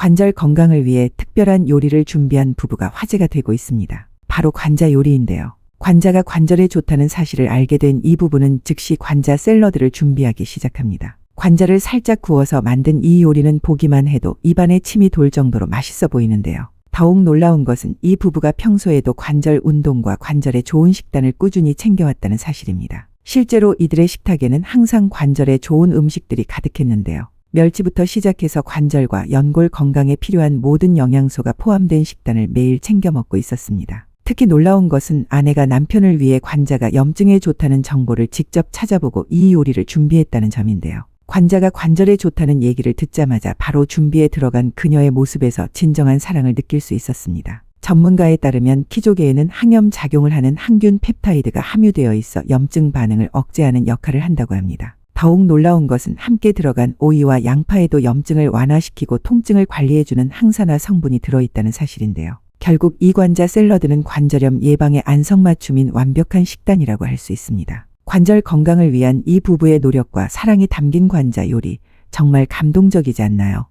관절 건강을 위해 특별한 요리를 준비한 부부가 화제가 되고 있습니다. 바로 관자 요리인데요. 관자가 관절에 좋다는 사실을 알게 된 이 부부는 즉시 관자 샐러드를 준비하기 시작합니다. 관자를 살짝 구워서 만든 이 요리는 보기만 해도 입안에 침이 돌 정도로 맛있어 보이는데요. 더욱 놀라운 것은 이 부부가 평소에도 관절 운동과 관절에 좋은 식단을 꾸준히 챙겨왔다는 사실입니다. 실제로 이들의 식탁에는 항상 관절에 좋은 음식들이 가득했는데요. 멸치부터 시작해서 관절과 연골 건강에 필요한 모든 영양소가 포함된 식단을 매일 챙겨 먹고 있었습니다. 특히 놀라운 것은 아내가 남편을 위해 관자가 염증에 좋다는 정보를 직접 찾아보고 이 요리를 준비했다는 점인데요. 관자가 관절에 좋다는 얘기를 듣자마자 바로 준비에 들어간 그녀의 모습에서 진정한 사랑을 느낄 수 있었습니다. 전문가에 따르면 키조개에는 항염 작용을 하는 항균 펩타이드가 함유되어 있어 염증 반응을 억제하는 역할을 한다고 합니다. 더욱 놀라운 것은 함께 들어간 오이와 양파에도 염증을 완화시키고 통증을 관리해주는 항산화 성분이 들어있다는 사실인데요. 결국 이 관자 샐러드는 관절염 예방에 안성맞춤인 완벽한 식단이라고 할 수 있습니다. 관절 건강을 위한 이 부부의 노력과 사랑이 담긴 관자 요리 정말 감동적이지 않나요?